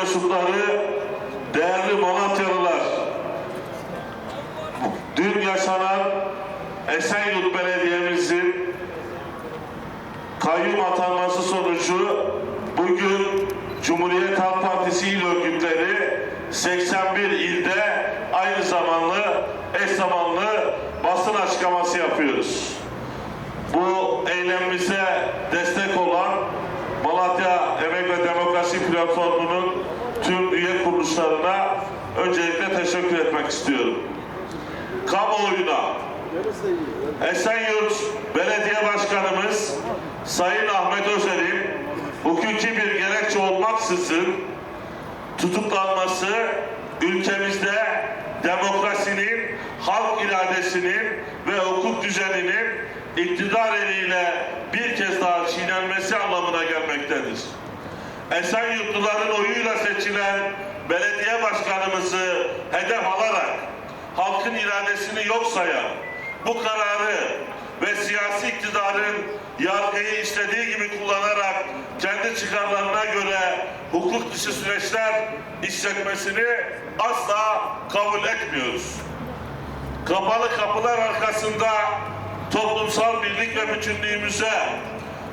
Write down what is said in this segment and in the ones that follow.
mensupları, değerli Malatyalılar, dün yaşanan Esenyurt Belediye'mizin kayyum atanması sonucu bugün Cumhuriyet Halk Partisi il örgütleri 81 ilde aynı zamanlı eş zamanlı basın açıklaması yapıyoruz. Bu eylemimize destek olan Malatya Emek ve Demokrasi Platformu'nun tüm üye kuruluşlarına öncelikle teşekkür etmek istiyorum. Kamuoyuna Esenyurt Belediye Başkanımız Sayın Ahmet Özel'in hukuki bir gerekçe olmaksızın tutuklanması ülkemizde demokrasinin, halk iradesinin ve hukuk düzeninin iktidar eliyle bir kez daha çiğnenmesi anlamına gelmektedir. Esenyurtluların oyuyla seçilen belediye başkanımızı hedef alarak halkın iradesini yok sayan bu kararı ve siyasi iktidarın yargıyı istediği gibi kullanarak kendi çıkarlarına göre hukuk dışı süreçler işletmesini asla kabul etmiyoruz. Kapalı kapılar arkasında toplumsal birlik ve bütünlüğümüze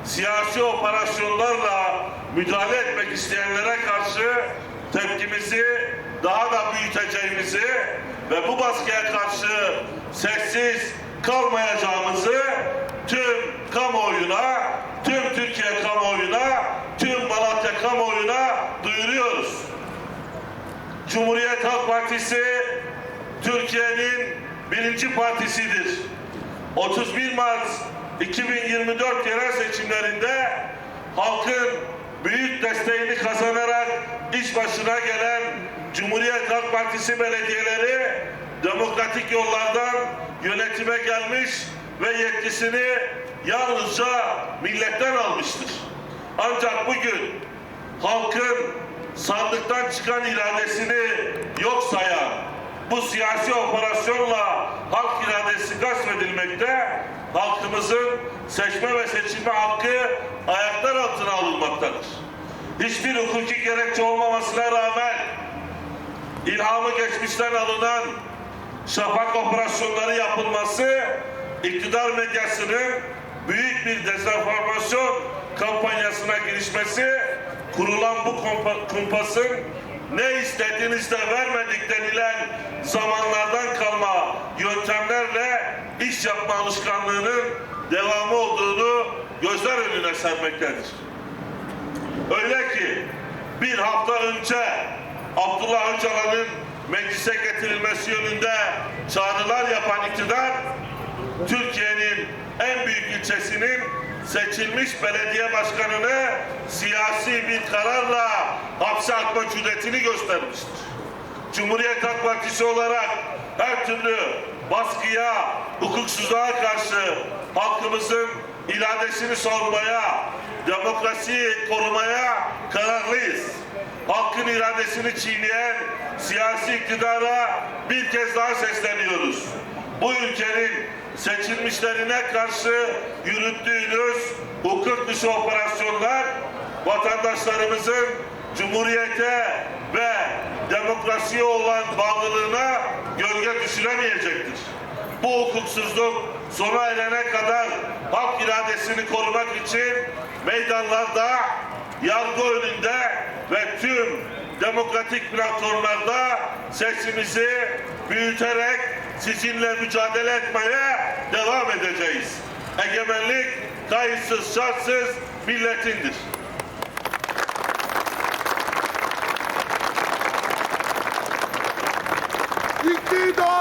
siyasi operasyonlarla müdahale etmek isteyenlere karşı tepkimizi daha da büyüteceğimizi ve bu baskıya karşı sessiz kalmayacağımızı tüm kamuoyuna, tüm Türkiye kamuoyuna, tüm Malatya kamuoyuna duyuruyoruz. Cumhuriyet Halk Partisi Türkiye'nin birinci partisidir. 31 Mart 2024 yerel seçimlerinde halkın büyük desteğini kazanarak iş başına gelen Cumhuriyet Halk Partisi belediyeleri demokratik yollardan yönetime gelmiş ve yetkisini yalnızca milletten almıştır. Ancak bugün halkın sandıktan çıkan iradesini yok sayan bu siyasi operasyonla halk iradesi gasp edilmekte, halkımızın seçme ve seçilme hakkı ayaklar altına alınmaktadır. Hiçbir hukuki gerekçe olmamasına rağmen ilhamı geçmişten alınan şafak operasyonları yapılması iktidar medyasının büyük bir dezenformasyon kampanyasına girişmesi kurulan bu kumpasın ne istediğinizde vermedik denilen zamanlardan kalma yöntemlerle iş yapma alışkanlığının devamı olduğunu gözler önüne sermektedir. Öyle ki bir hafta önce Abdullah Öcalan'ın meclise getirilmesi yönünde çağrılar yapan iktidar Türkiye'nin en büyük ilçesinin seçilmiş belediye başkanını siyasi bir kararla hapse atma cüretini göstermiştir. Cumhuriyet Halk Partisi olarak her türlü baskıya, hukuksuzluğa karşı halkımızın iradesini savunmaya, demokrasiyi korumaya kararlıyız. Halkın iradesini çiğneyen siyasi iktidara bir kez daha sesleniyoruz. Bu ülkenin seçilmişlerine karşı yürüttüğünüz hukuk dışı operasyonlar vatandaşlarımızın cumhuriyete ve demokrasiye olan bağlılığına gölge düşüremeyecektir. Bu hukuksuzluk sona erene kadar halk iradesini korumak için meydanlarda, yargı önünde ve tüm demokratik platformlarda sesimizi büyüterek sizinle mücadele etmeye devam edeceğiz. Egemenlik kayıtsız şartsız milletindir. İktidar!